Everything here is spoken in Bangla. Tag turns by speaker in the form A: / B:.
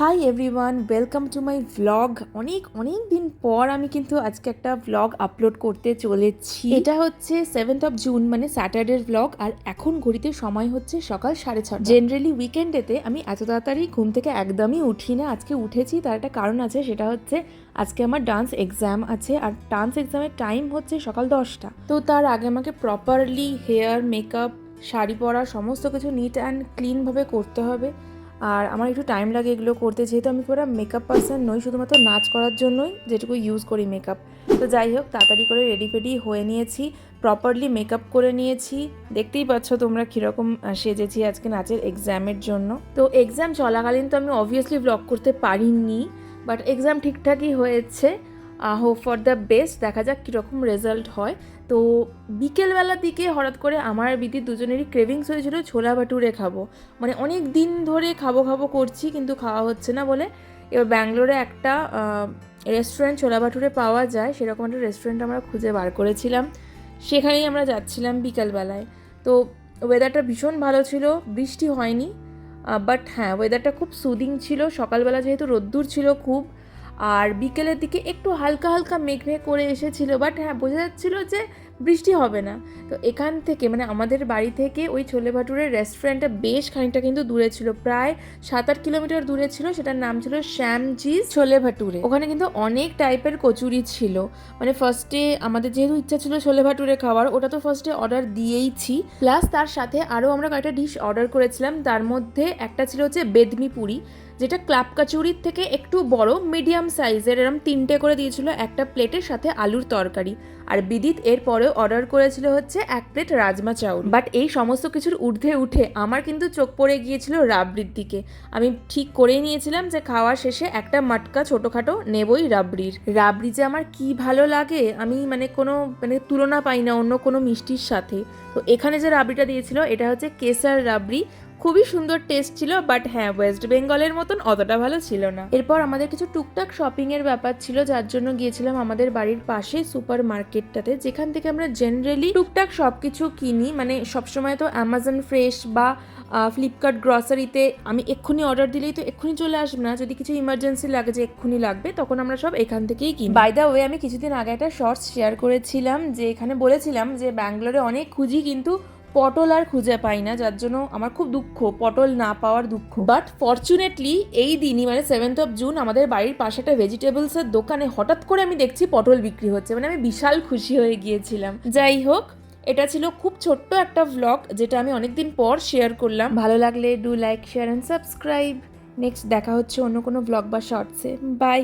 A: Hi everyone welcome to my vlog অনেক অনেক দিন পর আমি কিন্তু আজকে একটা ভ্লগ আপলোড করতে চলেছি। এটা হচ্ছে সেভেন্থ অফ জুন মানে স্যাটারডের ভ্লগ আর এখন ঘড়িতে সময় হচ্ছে সকাল সাড়ে ছটা। জেনারেলি উইকেন্ডেতে আমি এত তাড়াতাড়ি ঘুম থেকে একদমই উঠি না। আজকে উঠেছি, তার একটা কারণ আছে, সেটা হচ্ছে আজকে আমার ডান্স এক্সাম আছে, আর ডান্স এক্সামের টাইম হচ্ছে সকাল দশটা। তো তার আগে আমাকে প্রপারলি হেয়ার মেকআপ শাড়ি পরা, সমস্ত কিছু নিট অ্যান্ড ক্লিনভাবে করতে হবে। আর আমার একটু টাইম লাগে এগুলো করতে, যেহেতু আমি পুরো মেকআপ পার্সন নই, শুধুমাত্র নাচ করার জন্যই যেটুকু ইউজ করি মেকআপ তো যাই হোক, তাড়াতাড়ি করে রেডি ফেডি হয়ে নিয়েছি প্রপারলি মেকআপ করে নিয়েছি। দেখতেই পাচ্ছ তোমরা কীরকম সেজেছি আজকে নাচের এক্সামের জন্য। তো এক্সাম চলাকালীন তো আমি অবভিয়াসলি ব্লগ করতে পারিনি বাট এক্সাম ঠিকঠাকই হয়েছে। হোপ ফর দ্য বেস্ট দেখা যাক কীরকম রেজাল্ট হয়। তো বিকেলবেলার দিকে হঠাৎ করে আমার বিদির দুজনেরই ক্রেভিংস হয়েছিল, ছোলা ভাটুরে খাব। মানে অনেক দিন ধরে খাব খাব করছি, কিন্তু খাওয়া হচ্ছে না বলে। এবার ব্যাঙ্গালোরে একটা রেস্টুরেন্ট ছোলা ভাটুরে পাওয়া যায়, সেরকম একটা রেস্টুরেন্ট আমরা খুঁজে বার করেছিলাম। সেখানেই আমরা যাচ্ছিলাম বিকালবেলায়। তো ওয়েদারটা ভীষণ ভালো ছিল, বৃষ্টি হয়নি বাট হ্যাঁ ওয়েদারটা খুব সুদিং ছিল। সকালবেলা যেহেতু রোদ্দুর ছিল খুব আর বিকেলের দিকে একটু হালকা হালকা মেঘ মেঘ করে এসেছিল বাট হ্যাঁ বোঝা যাচ্ছিল যে বৃষ্টি হবে না। তো এখান থেকে মানে আমাদের বাড়ি থেকে ওই ছোলে ভাটুরের রেস্টুরেন্টটা বেশ খানিকটা কিন্তু দূরে ছিল, প্রায় সাত আট কিলোমিটার দূরে ছিল, সেটার নাম ছিল শ্যামজিজ ছোলে ভাটুরে। ওখানে কিন্তু অনেক টাইপের কচুরি ছিল। মানে ফার্স্টে আমাদের যেহেতু ইচ্ছা ছিল ছোলে ভাটুরে খাওয়ার, ওটা তো ফার্স্টে অর্ডার দিয়েইছি। প্লাস তার সাথে আরও আমরা কয়েকটা ডিশ অর্ডার করেছিলাম, তার মধ্যে একটা ছিল হচ্ছে বেদমি পুরি। যেটা ক্লাব কাচুরির থেকে একটু বড়, মিডিয়াম সাইজের। এরম তিনটে করে দিয়েছিল একটা প্লেটের সাথে আলুর তরকারি। আর বিদিত এর পরেও অর্ডার করেছিল হচ্ছে এক প্লেট রাজমা চাউল। বাট এই সমস্ত কিছুর ঊর্ধ্বে উঠে আমার কিন্তু চোখ পড়ে গিয়েছিল রাবড়ির দিকে। আমি ঠিক করেই নিয়েছিলাম যে খাওয়া শেষে একটা মাটকা ছোটোখাটো নেবই রাবড়ির। রাবড়ি যে আমার কি ভালো লাগে, আমি মানে কোনো মানে তুলনা পাই না অন্য কোনো মিষ্টির সাথে। তো এখানে যে রাবড়িটা দিয়েছিল, এটা হচ্ছে কেসার রাবড়ি। খুবই সুন্দর টেস্ট ছিল বাট হ্যাঁ ওয়েস্ট বেঙ্গলের মতন অতটা ভালো ছিল না। এরপর আমাদের কিছু টুকটাক শপিং এর ব্যাপার ছিল, যার জন্য গিয়েছিলাম আমাদের বাড়ির পাশে সুপার মার্কেটটাতে যেখান থেকে আমরা জেনারেলি টুকটাক সব কিছু কিনি। মানে সবসময় তো অ্যামাজন ফ্রেশ বা ফ্লিপকার্ট গ্রসারিতে আমি এক্ষুনি অর্ডার দিলেই তো এক্ষুনি চলে আসবে না। যদি কিছু ইমার্জেন্সি লাগে যে এক্ষুনি লাগবে, তখন আমরা সব এখান থেকেই কিনি। বাই দ্য ওয়ে আমি কিছুদিন আগে একটা শর্টস শেয়ার করেছিলাম, যে এখানে বলেছিলাম যে ব্যাঙ্গালোরে অনেক খুঁজি কিন্তু পটল আর খুঁজে পাই না, যার জন্য আমার খুব দুঃখ, পটল না পাওয়ার দুঃখ। বাট ফর্চুনেটলি এই দিনই মানে সেভেন্থ অফ জুন আমাদের বাড়ির পাশে একটা ভেজিটেবলসের দোকানে হঠাৎ করে আমি দেখছি পটল বিক্রি হচ্ছে মানে আমি বিশাল খুশি হয়ে গিয়েছিলাম। যাই হোক, এটা ছিল খুব ছোট্ট একটা ভ্লগ যেটা আমি অনেকদিন পর শেয়ার করলাম। ভালো লাগলে do like share and subscribe next দেখা হচ্ছে অন্য কোনো ভ্লগ বা শর্টসে বাই